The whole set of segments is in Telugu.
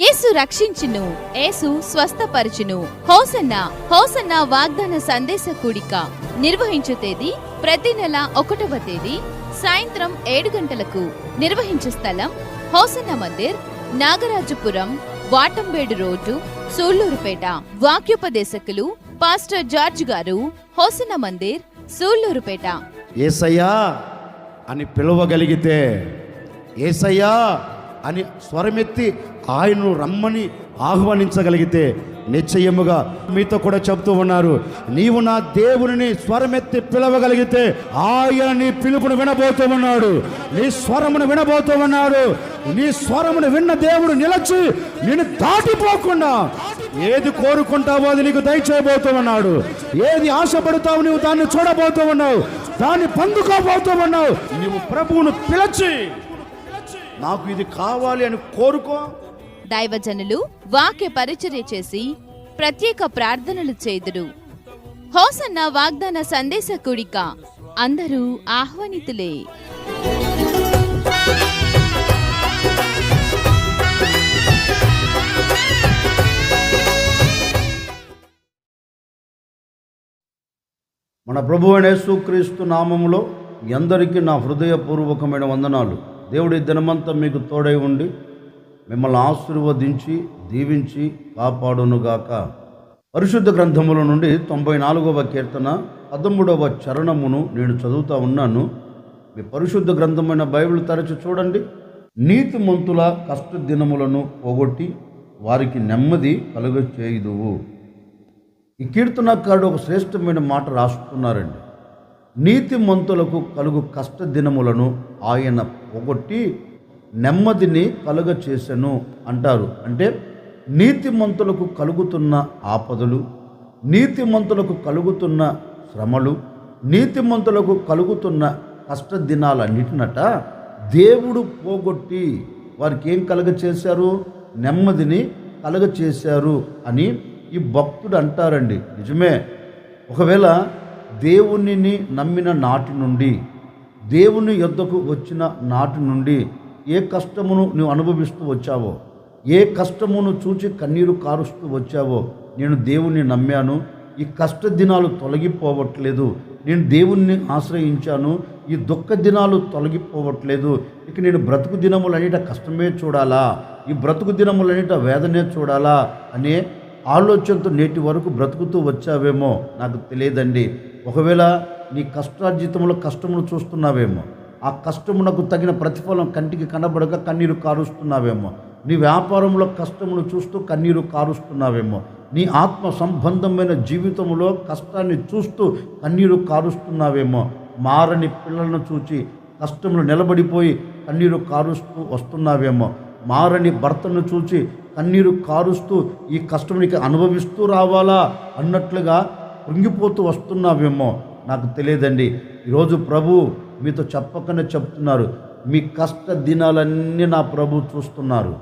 యేసు రక్షించును యేసు స్వస్థపరచును. హోసన్న హోసన్న వాగ్దాన సందేశ కూడిక నిర్వహించు తేదీ ప్రతి నెల ఒకటవ తేదీ సాయంత్రం ఏడు గంటలకు నిర్వహించు స్థలం హోసన్న మందిర్ నాగరాజపురం వాటంబేడు రోడ్డు సూళ్ళూరుపేట వాక్యోపదేశకులు పాస్టర్ జార్జ్ గారు హోసన్న మందిర్ సూళ్ళూరుపేట ఏసయ్యా అని పిలవగలిగితే ఏసయ్యా అని స్వరమెత్తి ఆయనను రమ్మని ఆహ్వానించగలిగితే నిశ్చయముగా మీతో కూడా చెప్తూ ఉన్నారు. నీవు నా దేవుని స్వరమెత్తి పిలవగలిగితే ఆయన నీ పిలుపును వినబోతూ ఉన్నాడు. నీ స్వరమును వినబోతూ ఉన్నాడు. నీ స్వరమును విన్న దేవుడు నిలచి నేను దాటిపోకుండా ఏది కోరుకుంటావో అది నీకు దయచేయబోతూ ఉన్నాడు. ఏది ఆశపడతావు నువ్వు దాన్ని చూడబోతూ ఉన్నావు. దాన్ని పొందుకోబోతూ ఉన్నావు. నువ్వు ప్రభువును పిలచి నాకు ఇది కావాలి అని కోరుకో. దైవజనులు వాక్య పరిచర్య చేసి ప్రత్యేక ప్రార్థనలు చేదురు హోసన్న వాగ్దాన సందేశ కుడిక. అందరూ ఆహ్వానితులే. మన ప్రభు అయిన యేసుక్రీస్తు నామములో ఎందరికీ అందరికీ నా హృదయపూర్వకమైన వందనాలు. దేవుడి దినమంతా మీకు తోడై ఉండి మిమ్మల్ని ఆశీర్వదించి దీవించి కాపాడునుగాక. పరిశుద్ధ గ్రంథముల నుండి తొంభై నాలుగవ కీర్తన పదమూడవ చరణమును నేను చదువుతా ఉన్నాను. మీ పరిశుద్ధ గ్రంథమైన బైబిల్ తరచి చూడండి. నీతిమంతుల కష్ట దినములను పోగొట్టి వారికి నెమ్మది కలుగ చేయుదువు ఈ కీర్తనకారుడు ఒక శ్రేష్టమైన మాట రాస్తున్నారండి. నీతిమంతులకు కలుగు కష్ట దినములను ఆయన పొగొట్టి నెమ్మదిని కలుగ చేశాను అంటారు. అంటే నీతిమంతులకు కలుగుతున్న ఆపదలు నీతిమంతులకు కలుగుతున్న శ్రమలు నీతిమంతులకు కలుగుతున్న కష్ట దినాలన్నిటినట దేవుడు పోగొట్టి వారికి ఏం కలుగ చేశారు నెమ్మదిని కలుగ చేశారు అని ఈ భక్తుడు అంటారండి. నిజమే. ఒకవేళ దేవునిని నమ్మిన నాటి నుండి దేవుని యొద్దకు వచ్చిన నాటి నుండి ఏ కష్టమును నువ్వు అనుభవిస్తూ వచ్చావో ఏ కష్టమును చూచి కన్నీరు కారుస్తూ వచ్చావో నేను దేవుణ్ణి నమ్మాను. ఈ కష్ట దినాలు తొలగిపోవట్లేదు. నేను దేవుణ్ణి ఆశ్రయించాను. ఈ దుఃఖ దినాలు తొలగిపోవట్లేదు. ఇక నేను బ్రతుకు దినములనేట కష్టమే చూడాలా? ఈ బ్రతుకు దినములనేట వేదనే చూడాలా? అనే ఆలోచనతో నేటి వరకు బ్రతుకుతూ వచ్చావేమో నాకు తెలియదండి. ఒకవేళ నీ కష్టార్జితంలో కష్టమును చూస్తున్నావేమో ఆ కష్టమునకు తగిన ప్రతిఫలం కంటికి కనబడక కన్నీరు కారుస్తున్నావేమో. నీ వ్యాపారంలో కష్టమును చూస్తూ కన్నీరు కారుస్తున్నావేమో. నీ ఆత్మ సంబంధమైన జీవితంలో కష్టాన్ని చూస్తూ కన్నీరు కారుస్తున్నావేమో. మారని పిల్లలను చూచి కష్టములు నిలబడిపోయి కన్నీరు కారుస్తూ వస్తున్నావేమో. మారని భర్తను చూచి కన్నీరు కారుస్తూ ఈ కష్టమునికి అనుభవిస్తూ రావాలా అన్నట్లుగా కృంగిపోతూ వస్తున్నావేమో. నాకు తెలియదండి. ఈరోజు ప్రభు మీతో చెప్పకనే చెప్తున్నారు. మీ కష్ట దినాలన్నీ నా ప్రభు చూస్తున్నారు.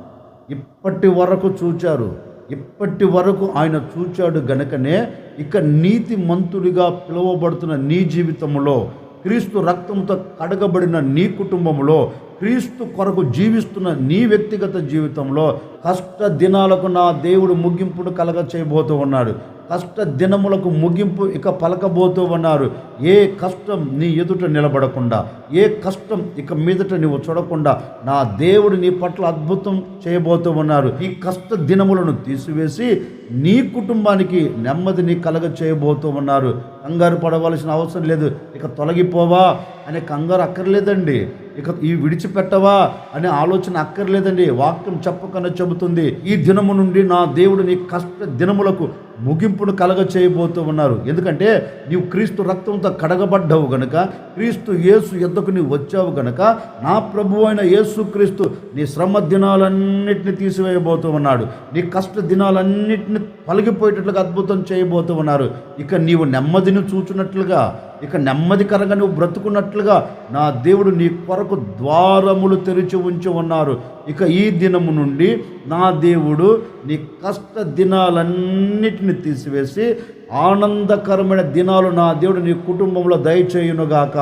ఇప్పటి వరకు చూచారు. ఇప్పటి వరకు ఆయన చూచాడు గనుకనే ఇక నీతి మంతుడిగా పిలువబడుతున్న నీ జీవితంలో క్రీస్తు రక్తంతో కడగబడిన నీ కుటుంబంలో క్రీస్తు కొరకు జీవిస్తున్న నీ వ్యక్తిగత జీవితంలో కష్ట దినాలకు నా దేవుడు ముగింపును కలగ చేయబోతూ ఉన్నాడు. కష్ట దినములకు ముగింపు ఇక పలకబోతూ ఉన్నారు. ఏ కష్టం నీ ఎదుట నిలబడకుండా ఏ కష్టం ఇక మీదట నువ్వు చూడకుండా నా దేవుడు నీ పట్ల అద్భుతం చేయబోతూ ఉన్నారు. ఈ కష్ట దినములను తీసివేసి నీ కుటుంబానికి నెమ్మదిని కలగ చేయబోతూ ఉన్నారు. కంగారు పడవలసిన అవసరం లేదు. ఇక తొలగిపోవా? అనే కంగారు అక్కర్లేదండి. ఇక ఈ విడిచిపెట్టవా అనే ఆలోచన అక్కర్లేదండి. వాక్యం చెప్పకనే చెబుతుంది. ఈ దినము నుండి నా దేవుడు నీ కష్ట దినములకు ముగింపును కలగ చేయబోతూ ఉన్నారు. ఎందుకంటే నీవు క్రీస్తు రక్తంతో కడగబడ్డావు గనక క్రీస్తు యేసు ఎద్దకు నీవు వచ్చావు గనక నా ప్రభు అయిన యేసు క్రీస్తు నీ శ్రమ దినాలన్నింటినీ తీసివేయబోతూ ఉన్నాడు. నీ కష్ట దినాలన్నింటినీ పలిగిపోయేటట్లుగా అద్భుతం చేయబోతూ ఉన్నారు. ఇక నీవు నెమ్మదిని చూచున్నట్లుగా ఇక నెమ్మదికరంగా నువ్వు బ్రతుకున్నట్లుగా నా దేవుడు నీ కొరకు ద్వారములు తెరిచి ఉంచి ఉన్నారు. ఇక ఈ దినము నుండి నా దేవుడు నీ కష్ట దినాలన్నిటిని తీసివేసి ఆనందకరమైన దినాలు నా దేవుడు నీ కుటుంబంలో దయచేయునుగాక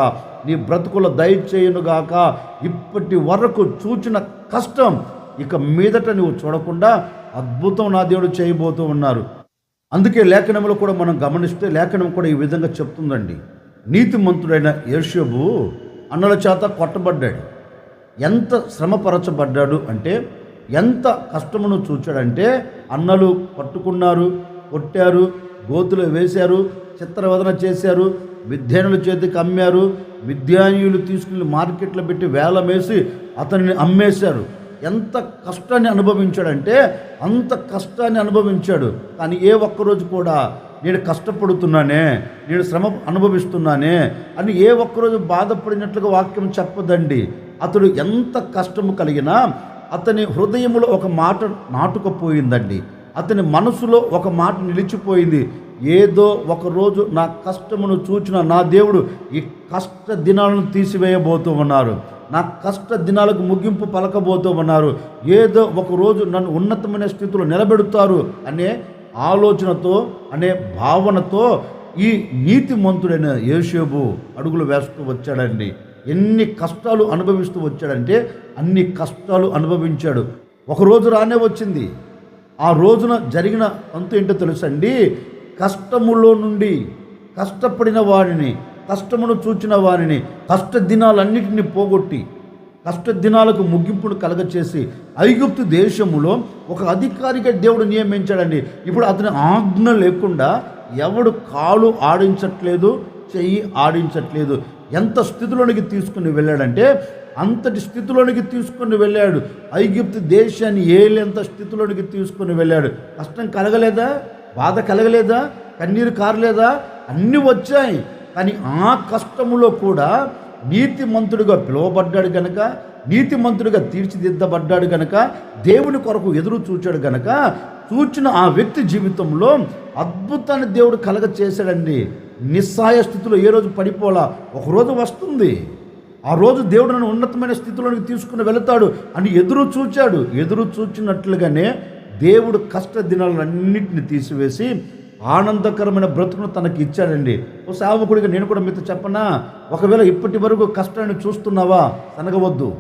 నీ బ్రతుకులో దయచేయునుగాక. ఇప్పటి వరకు చూచిన కష్టం ఇక మీదట నువ్వు చూడకుండా అద్భుతం నా దేవుడు చేయబోతూ ఉన్నారు. అందుకే లేఖనంలో కూడా మనం గమనిస్తే లేఖనం కూడా ఈ విధంగా చెప్తుందండి. నీతిమంతుడైన యేషోబు అన్నల చేత కొట్టబడ్డాడు. ఎంత శ్రమపరచబడ్డాడు అంటే ఎంత కష్టమును చూచాడంటే అన్నలు పట్టుకున్నారు కొట్టారు గోతులు వేశారు చిత్రవదన చేశారు విద్యానుల చేతికి అమ్మారు విద్యానులు తీసుకుని మార్కెట్లో పెట్టి వేలం వేసి అతనిని అమ్మేశారు. ఎంత కష్టాన్ని అనుభవించాడంటే అంత కష్టాన్ని అనుభవించాడు. కానీ ఏ ఒక్కరోజు కూడా నేను కష్టపడుతున్నానే నేను శ్రమ అనుభవిస్తున్నానే అని ఏ ఒక్కరోజు బాధపడినట్లుగా వాక్యం చెప్పదండి. అతడు ఎంత కష్టము కలిగినా అతని హృదయంలో ఒక మాట నాటుకుపోయిందండి. అతని మనసులో ఒక మాట నిలిచిపోయింది. ఏదో ఒకరోజు నా కష్టమును చూచిన నా దేవుడు ఈ కష్ట దినాలను తీసివేయబోతూ ఉన్నారు. నా కష్ట దినాలకు ముగింపు పలకబోతూ ఉన్నారు. ఏదో ఒక రోజు నన్ను ఉన్నతమైన స్థితిలో నిలబెడతారు అనే ఆలోచనతో అనే భావనతో ఈ నీతిమంతుడైన యేషేబు అడుగులు వేస్తూ వచ్చాడండి. ఎన్ని కష్టాలు అనుభవిస్తూ వచ్చాడంటే అన్ని కష్టాలు అనుభవించాడు. ఒక రోజు రానే వచ్చింది. ఆ రోజున జరిగిన అంత ఏంటో తెలుసండి? కష్టములో నుండి కష్టపడిన వారిని కష్టమును చూచిన వారిని కష్ట దినాలన్నిటిని పోగొట్టి కష్టదినాలకు ముగింపును కలగచేసి ఐగుప్తు దేశములో ఒక అధికారిగా దేవుడు నియమించాడండి. ఇప్పుడు అతని ఆజ్ఞ లేకుండా ఎవడు కాలు ఆడించట్లేదు చెయ్యి ఆడించట్లేదు ఎంత స్థితిలోనికి తీసుకుని వెళ్ళాడంటే అంతటి స్థితిలోనికి తీసుకుని వెళ్ళాడు. ఐగిప్తు దేశాన్ని ఏలేంత స్థితిలోనికి తీసుకుని వెళ్ళాడు. కష్టం కలగలేదా? బాధ కలగలేదా? కన్నీరు కారలేదా? అన్నీ వచ్చాయి. కానీ ఆ కష్టములో కూడా నీతిమంతుడిగా పిలువబడ్డాడు గనక నీతిమంతుడిగా తీర్చిదిద్దబడ్డాడు గనక దేవుని కొరకు ఎదురు చూచాడు గనక చూచిన ఆ వ్యక్తి జీవితంలో అద్భుతాన్ని దేవుడు కలగ చేశాడండి నిస్సాయ స్థితిలో ఏ రోజు పడిపోలా ఒకరోజు వస్తుంది. ఆ రోజు దేవుడు నన్ను ఉన్నతమైన స్థితిలోనికి తీసుకుని వెళతాడు అని ఎదురు చూచాడు. ఎదురు చూచినట్లుగానే దేవుడు కష్ట దినాలన్నింటిని తీసివేసి ఆనందకరమైన బ్రతుకును తనకి ఇచ్చాడండి. ఓ సేవకుడిగా నేను కూడా మీతో చెప్పనా? ఒకవేళ ఇప్పటి వరకు కష్టాన్ని చూస్తున్నావా? సనగవద్దు.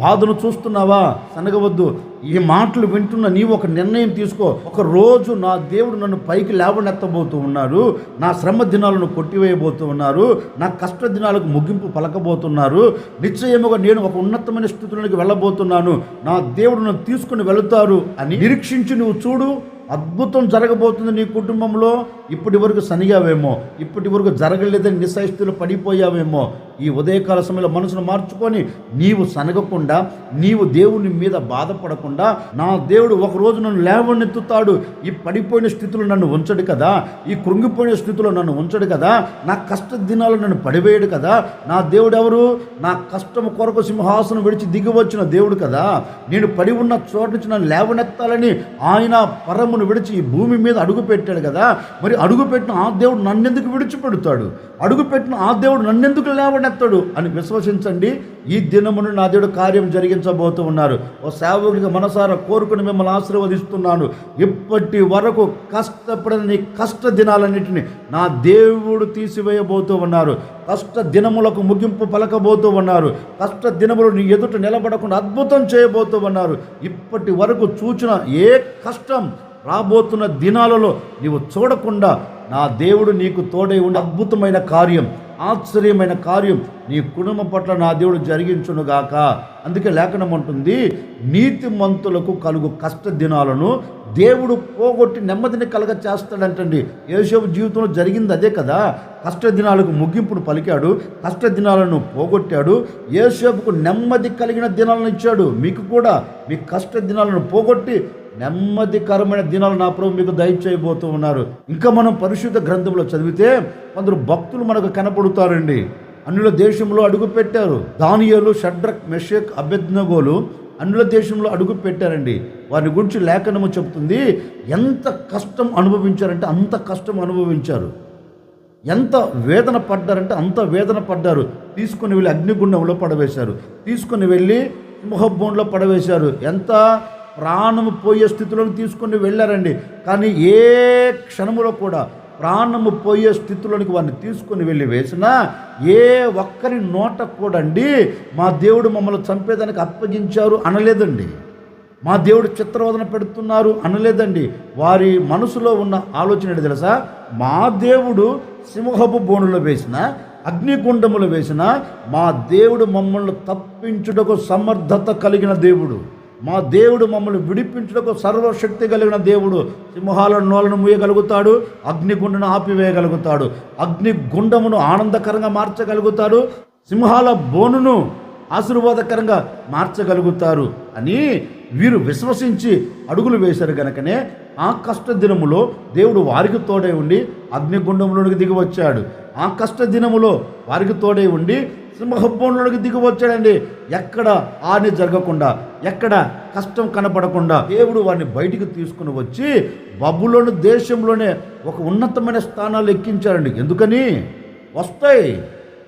బాధను చూస్తున్నావా? సనగవద్దు. ఈ మాటలు వింటున్న నీవు ఒక నిర్ణయం తీసుకో. ఒక రోజు నా దేవుడు నన్ను పైకి లేవనెత్తబోతూ ఉన్నారు. నా శ్రమ దినాలను కొట్టివేయబోతూ ఉన్నారు. నా కష్ట దినాలకు ముగింపు పలకబోతున్నారు. నిశ్చయముగా నేను ఒక ఉన్నతమైన స్థితిలోకి వెళ్ళబోతున్నాను. నా దేవుడు నన్ను తీసుకుని వెళుతారు అని నిరీక్షించి నువ్వు చూడు. అద్భుతం జరగబోతుంది నీ కుటుంబంలో. ఇప్పటి వరకు సనిగావేమో. ఇప్పటి వరకు జరగలేదని నిస్సహిస్తులు పడిపోయావేమో. ఈ ఉదయకాల సమయంలో మనసును మార్చుకొని నీవు సనగకుండా నీవు దేవుని మీద బాధపడకుండా నా దేవుడు ఒక రోజు నన్ను లేవనెత్తుతాడు. ఈ పడిపోయిన స్థితిలో నన్ను ఉంచడు కదా. ఈ కృంగిపోయిన స్థితిలో నన్ను ఉంచడు కదా. నా కష్ట దినాలు నన్ను పడివేయడు కదా. నా దేవుడు ఎవరు? నా కష్టం కొరకు సింహాసనం విడిచి దిగి వచ్చిన దేవుడు కదా. నేను పడి ఉన్న చోట నుంచి నన్ను లేవనెత్తాలని ఆయన పరమును విడిచి ఈ భూమి మీద అడుగు పెట్టాడు కదా. మరి అడుగు పెట్టిన ఆ దేవుడు నన్నెందుకు విడిచిపెడతాడు? అడుగు పెట్టిన ఆ దేవుడు నన్నెందుకు లేవనెత్తాడు అని విశ్వసించండి. ఈ దినమును నా దేవుడు కార్యం జరిగించబోతూ ఉన్నారు. ఓ సేవకుడికి మనసారా కోరుకుని మిమ్మల్ని ఆశీర్వదిస్తున్నాను. ఇప్పటి వరకు కష్టపడిన నీ కష్ట దినాలన్నింటినీ నా దేవుడు తీసివేయబోతూ ఉన్నారు. కష్ట దినములకు ముగింపు పలకబోతూ ఉన్నారు. కష్ట దినములు నీ ఎదుట నిలబడకుండా అద్భుతం చేయబోతూ ఉన్నారు. ఇప్పటి వరకు చూచిన ఏ కష్టం రాబోతున్న దినాలలో నీవు చూడకుండా నా దేవుడు నీకు తోడై ఉండి అద్భుతమైన కార్యం ఆశ్చర్యమైన కార్యం. నీ కుటుంబం పట్ల నా దేవుడు జరిగించునుగాక అందుకే లేఖనం ఉంటుంది నీతిమంతులకు కలుగు కష్ట దినాలను దేవుడు పోగొట్టి నెమ్మదిని కలగ చేస్తాడంటండి యేషోబు జీవితంలో జరిగింది అదే కదా. కష్ట దినాలకు ముగింపును పలికాడు కష్ట దినాలను పోగొట్టాడు. ఏసేపుకు నెమ్మది కలిగిన దినాలను ఇచ్చాడు. మీకు కూడా మీ కష్ట దినాలను పోగొట్టి నెమ్మదికరమైన దినాలు నా ప్రభు మీకు దయచేయబోతూ ఉన్నారు. ఇంకా మనం పరిశుద్ధ గ్రంథంలో చదివితే కొందరు భక్తులు మనకు కనపడుతారండి. అన్యుల దేశంలో అడుగు పెట్టారు దానియలు షడ్రక్ మెషక్ అభ్యజ్ఞగోలు అన్యుల దేశంలో అడుగు పెట్టారండి వారి గురించి లేఖనము చెప్తుంది ఎంత కష్టం అనుభవించారంటే అంత కష్టం అనుభవించారు. ఎంత వేదన పడ్డారంటే అంత వేదన పడ్డారు. తీసుకుని వెళ్ళి అగ్నిగుండంలో పడవేశారు. తీసుకుని వెళ్ళి సింహబోన్లో పడవేశారు. ఎంత ప్రాణము పోయే స్థితిలోకి తీసుకొని వెళ్ళారండి. కానీ ఏ క్షణములో కూడా ప్రాణము పోయే స్థితిలోనికి వారిని తీసుకొని వెళ్ళి వేసినా ఏ ఒక్కరి నోట కూడా అండి మా దేవుడు మమ్మల్ని చంపేదానికి అప్పగించారు అనలేదండి. మా దేవుడు చిత్రవదన పెడుతున్నారు అనలేదండి. వారి మనసులో ఉన్న ఆలోచన ఏంటి తెలుసా? మా దేవుడు సింహపు బోనులో వేసిన అగ్నిగుండములు వేసిన మా దేవుడు మమ్మల్ని తప్పించుటకు సమర్థత కలిగిన దేవుడు. మా దేవుడు మమ్మల్ని విడిపించుటకు సర్వశక్తి కలిగిన దేవుడు. సింహాల నోలను మూయగలుగుతాడు అగ్నిగుండను ఆపివేయగలుగుతాడు అగ్నిగుండమును ఆనందకరంగా మార్చగలుగుతాడు సింహాల బోనును ఆశీర్వాదకరంగా మార్చగలుగుతారు అని వీరు విశ్వసించి అడుగులు వేశారు గనకనే ఆ కష్ట దినములో దేవుడు వారికి తోడై ఉండి అగ్నిగుండంలోనికి దిగి వచ్చాడు ఆ కష్ట దినములో వారికి తోడై ఉండి సింహభవనంలోకి దిగివచ్చాడండి. ఎక్కడ ఆని జరగకుండా ఎక్కడ కష్టం కనపడకుండా దేవుడు వారిని బయటికి తీసుకుని వచ్చి బబులోని దేశంలోనే ఒక ఉన్నతమైన స్థానాలు ఎక్కించారండి ఎందుకని? వస్తాయి.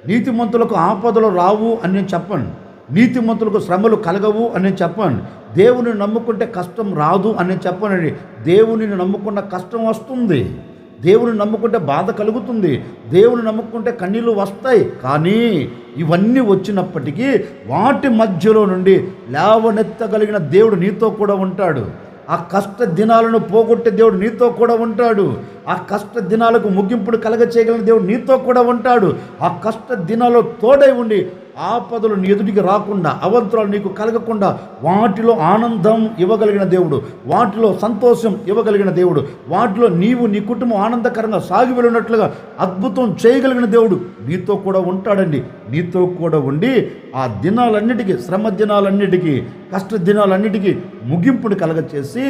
నీతిమంతులకు ఆపదలు రావు అని నేను చెప్పండి నీతిమంతులకు శ్రమలు కలగవు అని నేను చెప్పండి దేవుని నమ్ముకుంటే కష్టం రాదు అని నేను చెప్పనండి. దేవుని నమ్ముకున్న కష్టం వస్తుంది. దేవుని నమ్ముకుంటే బాధ కలుగుతుంది. దేవుని నమ్ముకుంటే కన్నీళ్ళు వస్తాయి. కానీ ఇవన్నీ వచ్చినప్పటికీ వాటి మధ్యలో నుండి లేవనెత్తగలిగిన దేవుడు నీతో కూడా ఉంటాడు. ఆ కష్ట దినాలను పోగొట్టే దేవుడు నీతో కూడా ఉంటాడు. ఆ కష్ట దినాలకు ముగింపుడు కలగ చేయగలిగిన దేవుడు నీతో కూడా ఉంటాడు. ఆ కష్ట దినాల్లో తోడై ఉండి ఆపదలు నీ ఎదుటికి రాకుండా అవంతరాలు నీకు కలగకుండా వాటిలో ఆనందం ఇవ్వగలిగిన దేవుడు వాటిలో సంతోషం ఇవ్వగలిగిన దేవుడు వాటిలో నీవు నీ కుటుంబం ఆనందకరంగా సాగి వెళ్ళినట్లుగా అద్భుతం చేయగలిగిన దేవుడు నీతో కూడా ఉంటాడండి. నీతో కూడా ఉండి ఆ దినాలన్నిటికీ శ్రమ దినాలన్నిటికీ కష్ట దినాలన్నిటికీ ముగింపుని కలగచేసి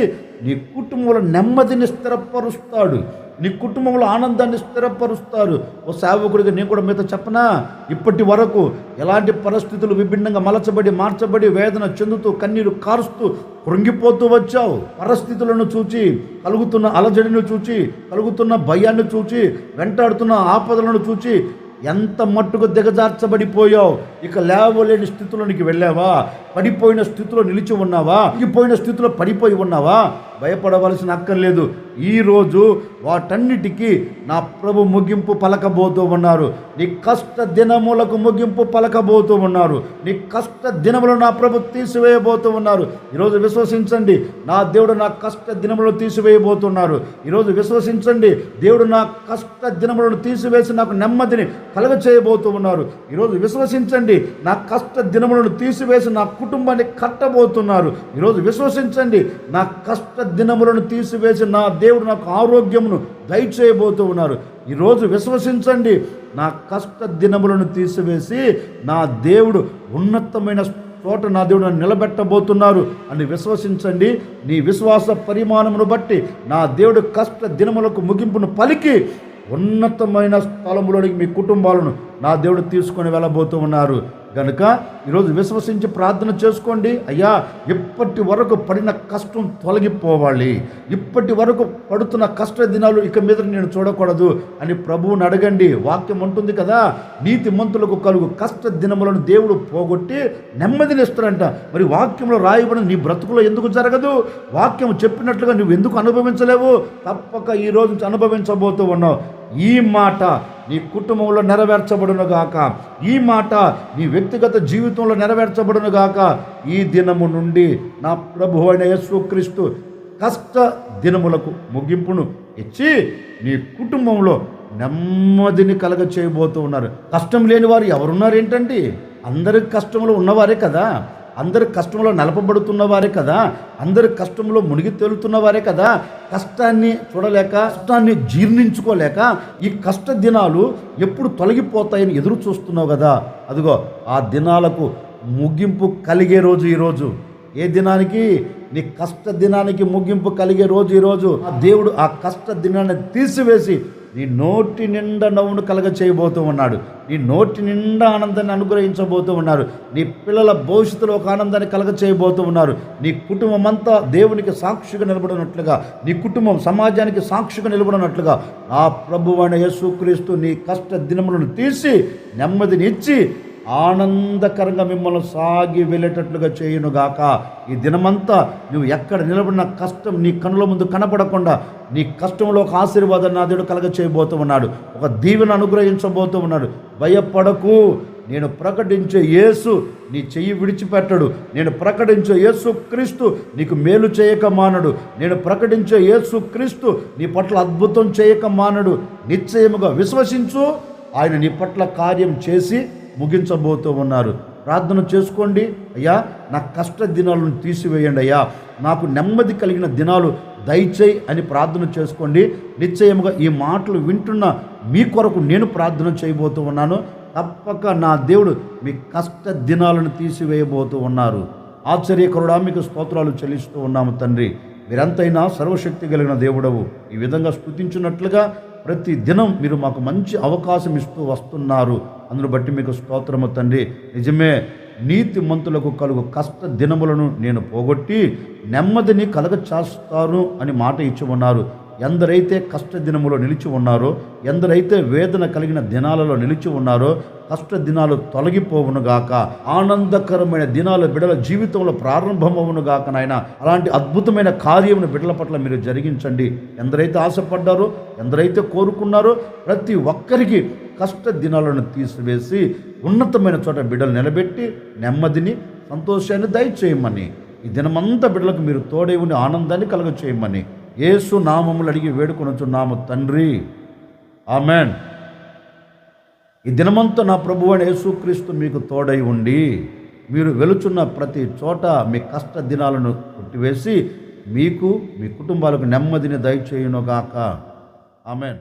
నీ కుటుంబంలో నెమ్మదిని స్థిరపరుస్తాడు. నీ కుటుంబంలో ఆనందాన్ని స్థిరపరుస్తారు ఓ సేవకుడిగా నేను కూడా మీతో చెప్పనా? ఇప్పటి వరకు ఎలాంటి పరిస్థితులు విభిన్నంగా మలచబడి మార్చబడి వేదన చెందుతూ కన్నీరు కారుస్తూ కృంగిపోతూ వచ్చావు? పరిస్థితులను చూచి కలుగుతున్న అలజడిని చూచి కలుగుతున్న భయాన్ని చూచి వెంటాడుతున్న ఆపదలను చూచి ఎంత మట్టుకు దిగజార్చబడిపోయావు ఇక లేవలేని స్థితిలోనికి వెళ్ళావా? పడిపోయిన స్థితిలో నిలిచి ఉన్నావా? పోయిన స్థితిలో పడిపోయి ఉన్నావా? భయపడవలసిన అక్కర్లేదు ఈరోజు వాటన్నిటికీ నా ప్రభు ముగింపు పలకబోతూ ఉన్నారు. నీ కష్ట దినములకు ముగింపు పలకబోతూ ఉన్నారు. నీ కష్ట దినములు నా ప్రభు తీసివేయబోతూ ఉన్నారు. ఈరోజు విశ్వసించండి. నా దేవుడు నా కష్ట దినములను తీసివేయబోతున్నారు. ఈరోజు విశ్వసించండి. దేవుడు నా కష్ట దినములను తీసివేసి నాకు నెమ్మదిని కలగ చేయబోతూ ఉన్నారు ఈరోజు విశ్వసించండి. నా కష్ట దినములను తీసివేసి నా కుటుంబాన్ని కట్టబోతున్నారు. ఈరోజు విశ్వసించండి. నా కష్ట దినములను తీసివేసి నా దేవుడు నాకు ఆరోగ్యమును దయచేయబోతూ ఉన్నారు. ఈరోజు విశ్వసించండి. నా కష్ట దినములను తీసివేసి నా దేవుడు ఉన్నతమైన చోట నా దేవుడు నిలబెట్టబోతున్నారు అని విశ్వసించండి. నీ విశ్వాస పరిమాణమును బట్టి నా దేవుడు కష్ట దినములకు ముగింపును పలికి ఉన్నతమైన స్థలములోనికి మీ కుటుంబాలను నా దేవుడు తీసుకొని వెళ్ళబోతూ ఉన్నారు. గనుక ఈరోజు విశ్వసించి ప్రార్థన చేసుకోండి. అయ్యా ఇప్పటి వరకు పడిన కష్టం తొలగిపోవాలి. ఇప్పటి వరకు పడుతున్న కష్ట దినాలు ఇక మీద నేను చూడకూడదు అని ప్రభువుని అడగండి. వాక్యం ఉంటుంది కదా నీతి మంతులకు కలుగు కష్ట దినములను దేవుడు పోగొట్టి నెమ్మదినిస్తాడంట మరి వాక్యంలో రాయబడిన నీ బ్రతుకులో ఎందుకు జరగదు? వాక్యం చెప్పినట్లుగా నువ్వు ఎందుకు అనుభవించలేవు? తప్పక ఈ రోజు నుంచి అనుభవించబోతూ ఉన్నావు. ఈ మాట నీ కుటుంబంలో నెరవేర్చబడును గాక. ఈ మాట నీ వ్యక్తిగత జీవితంలో నెరవేర్చబడును గాక. ఈ దినము నుండి నా ప్రభు అయిన యేసుక్రీస్తు కష్ట దినములకు ముగింపును ఇచ్చి నీ కుటుంబంలో నెమ్మదిని కలగ చేయబోతూ ఉన్నారు. కష్టం లేని వారు ఎవరున్నారు ఏంటండి అందరికి కష్టంలో ఉన్నవారే కదా. అందరు కష్టంలో నలపబడుతున్న వారే కదా. అందరు కష్టంలో మునిగి తేలుతున్న వారే కదా. కష్టాన్ని చూడలేక కష్టాన్ని జీర్ణించుకోలేక ఈ కష్ట దినాలు ఎప్పుడు తొలగిపోతాయని ఎదురు చూస్తున్నావు కదా. అదిగో ఆ దినాలకు ముగింపు కలిగే రోజు ఈరోజు ఏ దినానికి? నీ కష్ట దినానికి ముగింపు కలిగే రోజు ఈరోజు ఆ దేవుడు ఆ కష్ట దినాన్ని తీసివేసి నీ నోటి నిండా నవ్వును కలగ చేయబోతూ ఉన్నాడు. నీ నోటి నిండా ఆనందాన్ని అనుగ్రహించబోతూ ఉన్నారు నీ పిల్లల భవిష్యత్తులో ఒక ఆనందాన్ని కలగ చేయబోతూ ఉన్నారు నీ కుటుంబం అంతా దేవునికి సాక్షిగా నిలబడినట్లుగా నీ కుటుంబం సమాజానికి సాక్షిగా నిలబడినట్లుగా ఆ ప్రభువైన యేసుక్రీస్తు నీ కష్ట దినములను తీసి నెమ్మదిని ఇచ్చి ఆనందకరంగా మిమ్మల్ని సాగి వెళ్ళేటట్లుగా చేయునుగాక ఈ దినమంతా నువ్వు ఎక్కడ నిలబడిన కష్టం నీ కనుల ముందు కనపడకుండా నీ కష్టంలో ఒక ఆశీర్వాదం నా దేవుడు కలగ చేయబోతూ ఉన్నాడు. ఒక దీవెన అనుగ్రహించబోతూ ఉన్నాడు. భయపడకు. నేను ప్రకటించే యేసు నీ చెయ్యి విడిచిపెట్టడు. నేను ప్రకటించే యేసు క్రీస్తు నీకు మేలు చేయక మానడు. నేను ప్రకటించే యేసు క్రీస్తు నీ పట్ల అద్భుతం చేయక మానడు. నిశ్చయముగా విశ్వసించు. ఆయన నీ పట్ల కార్యం చేసి ముగించబోతూ ఉన్నారు. ప్రార్థన చేసుకోండి. అయ్యా నా కష్ట దినాలను తీసివేయండి అయ్యా. నాకు నెమ్మది కలిగిన దినాలు దయచేయి అని ప్రార్థన చేసుకోండి. నిశ్చయముగా ఈ మాటలు వింటున్న మీ కొరకు నేను ప్రార్థన చేయబోతూ ఉన్నాను. తప్పక నా దేవుడు మీ కష్ట దినాలను తీసివేయబోతూ ఉన్నారు. ఆశ్చర్యకరుడా మీకు స్తోత్రాలు చెల్లిస్తూ ఉన్నాము తండ్రి. మీరంతైనా సర్వశక్తి కలిగిన దేవుడవు. ఈ విధంగా స్తుతించినట్లుగా ప్రతి దినం మీరు మాకు మంచి అవకాశం ఇస్తూ వస్తున్నారు. అందును బట్టి మీకు స్తోత్రము తండ్రి. నిజమే నీతి మంతులకు కలుగు కష్ట దినములను నేను పోగొట్టి నెమ్మదిని కలగ చేస్తాను అని మాట ఇచ్చి ఉన్నారు. ఎందరైతే కష్ట దినములో నిలిచి ఉన్నారో ఎందరైతే వేదన కలిగిన దినాలలో నిలిచి ఉన్నారో కష్ట దినాలు తొలగిపోవునుగాక ఆనందకరమైన దినాలు బిడల జీవితంలో ప్రారంభమవునుగాక నాయన. అలాంటి అద్భుతమైన కార్యమును బిడ్డల పట్ల మీరు జరిగించండి. ఎందరైతే ఆశపడ్డారో ఎందరైతే కోరుకున్నారో ప్రతి ఒక్కరికి కష్ట దినాలను తీసివేసి ఉన్నతమైన చోట బిడ్డలు నిలబెట్టి నెమ్మదిని సంతోషాన్ని దయచేయమని. ఈ దినమంతా బిడ్డలకు మీరు తోడే ఉండి ఆనందాన్ని కలుగ చేయమని ఏసు నామములు అడిగి వేడుకొనుచున్నాము తండ్రి. ఆమెన్. ఈ దినమంతా నా ప్రభు అని యేసుక్రీస్తు మీకు తోడై ఉండి మీరు వెలుచున్న ప్రతి చోట మీ కష్ట దినాలను కొట్టివేసి మీకు మీ కుటుంబాలకు నెమ్మదిని దయచేయునుగాక. ఆమెన్.